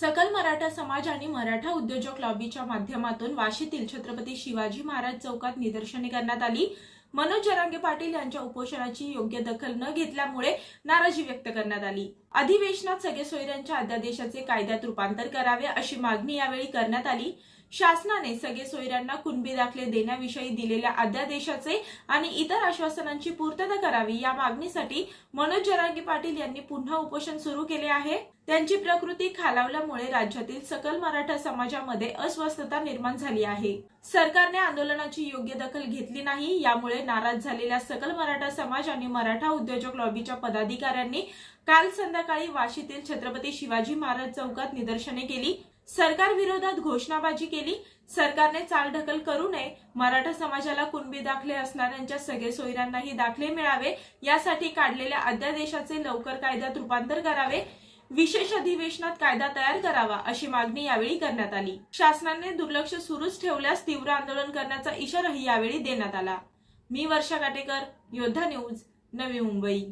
सकल मराठा समाज आणि मराठा उद्योजक लॉबीच्या माध्यमातून वाशीतील छत्रपती शिवाजी महाराज चौकात निदर्शने करण्यात आली. मनोज जरांगे पाटील यांच्या उपोषणाची योग्य दखल न घेतल्यामुळे नाराजी व्यक्त करण्यात आली. अधिवेशनात सगळे सोयऱ्यांच्या अध्यादेशाचे कायद्यात रूपांतर करावे अशी मागणी यावेळी करण्यात आली. शासनाने सगळे सोयऱ्यांना कुणबी दाखले देण्याविषयी दिलेल्या अध्यादेशाचे आणि इतर आश्वासनांची पूर्तता करावी या मागणीसाठी मनोज जरांगे पाटील यांनी पुन्हा उपोषण सुरू केले आहे. त्यांची प्रकृती खालावल्यामुळे राज्यातील सकल मराठा समाजामध्ये अस्वस्थता निर्माण झाली आहे. सरकारने आंदोलनाची योग्य दखल घेतली नाही यामुळे नाराज झालेल्या सकल मराठा समाज आणि मराठा उद्योजक लॉबीच्या पदाधिकाऱ्यांनी काल संध्याकाळी वाशीतील छत्रपती शिवाजी महाराज चौकात निदर्शने केली. सरकार विरोधात घोषणाबाजी केली. सरकारने चालढकल करू नये. मराठा समाजाला कुणबी दाखले असणाऱ्यांच्या सगळे सोयऱ्यांनाही दाखले मिळावे. यासाठी काढलेल्या अध्यादेशाचे लवकर कायद्यात रूपांतर करावे. विशेष अधिवेशनात कायदा तयार करावा अशी मागणी यावेळी करण्यात आली. शासनाने दुर्लक्ष सुरूच ठेवल्यास तीव्र आंदोलन करण्याचा इशाराही यावेळी देण्यात आला. मी वर्षा काटेकर योद्धा न्यूज नवी मुंबई.